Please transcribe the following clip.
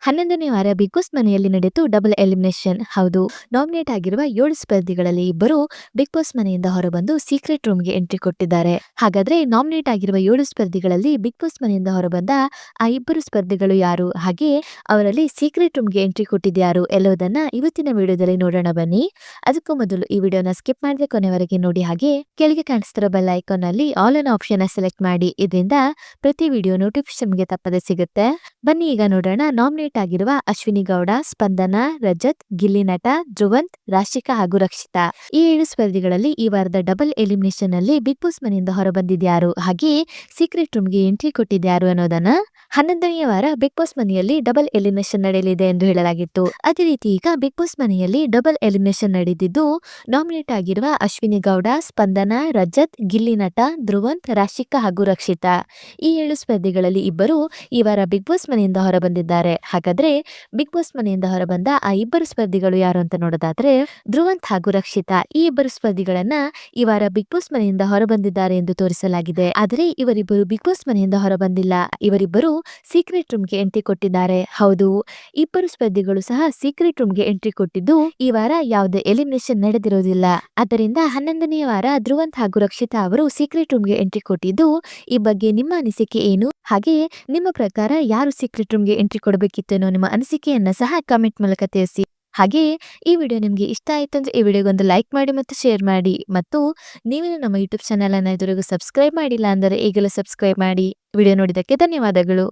ಹನ್ನೊಂದನೇ ವಾರ Bigg Boss ಮನೆಯಲ್ಲಿ ನಡೆಯಿತು ಡಬಲ್ ಎಲಿಮಿನೇಷನ್ ಹೌದು ನಾಮಿನೇಟ್ ಆಗಿರುವ ಏಳು ಸ್ಪರ್ಧಿಗಳಲ್ಲಿ ಇಬ್ಬರು ಬಿಗ್ ಬಾಸ್ ಮನೆಯಿಂದ ಹೊರಬಂದು ಸೀಕ್ರೆಟ್ ರೂಮ್ಗೆ ಎಂಟ್ರಿ ಕೊಟ್ಟಿದ್ದಾರೆ. ಹಾಗಾದ್ರೆ ನಾಮಿನೇಟ್ ಆಗಿರುವ ಏಳು ಸ್ಪರ್ಧಿಗಳಲ್ಲಿ ಬಿಗ್ ಬಾಸ್ ಮನೆಯಿಂದ ಹೊರಬಂದ ಆ ಇಬ್ಬರು ಸ್ಪರ್ಧಿಗಳು ಯಾರು? ಹಾಗೆ ಅವರಲ್ಲಿ ಸೀಕ್ರೆಟ್ ರೂಮ್ಗೆ ಎಂಟ್ರಿ ಕೊಟ್ಟಿದ್ಯಾರು ಎಲ್ಲೋದನ್ನ ಇವತ್ತಿನ ವಿಡಿಯೋದಲ್ಲಿ ನೋಡೋಣ ಬನ್ನಿ. ಅದಕ್ಕೂ ಮೊದಲು ಈ ವಿಡಿಯೋನ ಸ್ಕಿಪ್ ಮಾಡದೆ ಕೊನೆವರೆಗೆ ನೋಡಿ. ಹಾಗೆ ಕೆಳಗೆ ಕಾಣಿಸ್ತಿರೋ ಬೆಲ್ ಐಕಾನ್ ಅಲ್ಲಿ ಆಲ್ ಅನ್ ಆಪ್ಷನ್ ಸೆಲೆಕ್ಟ್ ಮಾಡಿ. ಇದರಿಂದ ಪ್ರತಿ ವಿಡಿಯೋ ನೋಟಿಫಿಕೇಶನ್ಗೆ ತಪ್ಪದೆ ಸಿಗುತ್ತೆ. ಬನ್ನಿ ಈಗ ನೋಡೋಣ ನಾಮಿನೇಟ್ ಆಗಿರುವ ಅಶ್ವಿನಿ ಗೌಡ, ಸ್ಪಂದನ, ರಜತ್, ಗಿಲ್ಲಿ ನಟ, ಧ್ರುವಂತ್, ರಾಶಿಕಾ ಹಾಗೂ ರಕ್ಷಿತಾ. ಈ ಏಳು ಸ್ಪರ್ಧಿಗಳಲ್ಲಿ ಈ ವಾರದ ಡಬಲ್ ಎಲಿಮಿನೇಷನ್ ಅಲ್ಲಿ ಬಿಗ್ ಬಾಸ್ ಮನೆಯಿಂದ ಹೊರಬಂದಿದ್ಯಾರು. ಹಾಗೆ ಸೀಕ್ರೆಟ್ ರೂಮ್ಗೆ ಎಂಟ್ರಿ ಕೊಟ್ಟಿದ್ಯಾರು ಅನ್ನೋದನ್ನ ಹನ್ನೊಂದನೆಯ ವಾರ ಬಿಗ್ ಬಾಸ್ ಮನೆಯಲ್ಲಿ ಡಬಲ್ ಎಲಿಮಿನೇಷನ್ ನಡೆಯಲಿದೆ ಎಂದು ಹೇಳಲಾಗಿತ್ತು. ಅದೇ ರೀತಿ ಈಗ ಬಿಗ್ ಬಾಸ್ ಮನೆಯಲ್ಲಿ ಡಬಲ್ ಎಲಿಮಿನೇಷನ್ ನಡೆದಿದ್ದು ನಾಮಿನೇಟ್ ಆಗಿರುವ ಅಶ್ವಿನಿ ಗೌಡ, ಸ್ಪಂದನ, ರಜತ್, ಗಿಲ್ಲಿ ನಟ, ಧ್ರುವಂತ್, ರಾಶಿಕಾ ಹಾಗೂ ರಕ್ಷಿತಾ. ಈ ಏಳು ಸ್ಪರ್ಧಿಗಳಲ್ಲಿ ಇಬ್ಬರು ಈ ವಾರ ಬಿಗ್ ಬಾಸ್ ಮನೆಯಿಂದ ಹೊರಬಂದಿದ್ದಾರೆ. ಹಾಗಾದ್ರೆ ಬಿಗ್ ಬಾಸ್ ಮನೆಯಿಂದ ಹೊರಬಂದ ಆ ಇಬ್ಬರು ಸ್ಪರ್ಧಿಗಳು ಯಾರು ಅಂತ ನೋಡೋದಾದ್ರೆ ಧ್ರುವಂತ್ ಹಾಗೂ ರಕ್ಷಿತಾ ಈ ಇಬ್ಬರು ಸ್ಪರ್ಧಿಗಳನ್ನ ಈ ವಾರ ಬಿಗ್ ಬಾಸ್ ಮನೆಯಿಂದ ಹೊರಬಂದಿದ್ದಾರೆ ಎಂದು ತೋರಿಸಲಾಗಿದೆ. ಆದರೆ ಇವರಿಬ್ಬರು ಬಿಗ್ ಬಾಸ್ ಮನೆಯಿಂದ ಹೊರಬಂದಿಲ್ಲ. ಇವರಿಬ್ಬರು ಸೀಕ್ರೆಟ್ ರೂಮ್ಗೆ ಎಂಟ್ರಿ ಕೊಟ್ಟಿದ್ದಾರೆ. ಹೌದು, ಇಬ್ಬರು ಸ್ಪರ್ಧಿಗಳು ಸಹ ಸೀಕ್ರೆಟ್ ರೂಮ್ಗೆ ಎಂಟ್ರಿ ಕೊಟ್ಟಿದ್ದು ಈ ವಾರ ಯಾವುದೇ ಎಲಿಮಿನೇಷನ್ ನಡೆದಿರೋದಿಲ್ಲ. ಆದ್ದರಿಂದ ಹನ್ನೊಂದನೆಯ ವಾರ ಧ್ರುವಂತ್ ಹಾಗೂ ರಕ್ಷಿತಾ ಅವರು ಸೀಕ್ರೆಟ್ ರೂಮ್ಗೆ ಎಂಟ್ರಿ ಕೊಟ್ಟಿದ್ದು ಈ ಬಗ್ಗೆ ನಿಮ್ಮ ಅನಿಸಿಕೆ ಏನು? ಹಾಗೆ ನಿಮ್ಮ ಪ್ರಕಾರ ಯಾರು ಸೀಕ್ರೆಟ್ ರೂಮ್ಗೆ ಎಂಟ್ರಿ ಕೊಡಬೇಕಿತ್ತು ಅನ್ನೋ ನಿಮ್ಮ ಅನಿಸಿಕೆಯನ್ನ ಸಹ ಕಾಮೆಂಟ್ ಮೂಲಕ ತಿಳಿಸಿ. ಹಾಗೆಯೇ ಈ ವಿಡಿಯೋ ನಿಮಗೆ ಇಷ್ಟ ಆಯ್ತು ಅಂದ್ರೆ ಈ ವಿಡಿಯೋಗೊಂದು ಲೈಕ್ ಮಾಡಿ ಮತ್ತು ಶೇರ್ ಮಾಡಿ. ಮತ್ತು ನೀವೇನು ನಮ್ಮ ಯೂಟ್ಯೂಬ್ ಚಾನಲನ್ನು ಇದುವರೆಗೂ ಸಬ್ಸ್ಕ್ರೈಬ್ ಮಾಡಿಲ್ಲ ಅಂದರೆ ಈಗಲೂ ಸಬ್ಸ್ಕ್ರೈಬ್ ಮಾಡಿ. ವಿಡಿಯೋ ನೋಡಿದ್ದಕ್ಕೆ ಧನ್ಯವಾದಗಳು.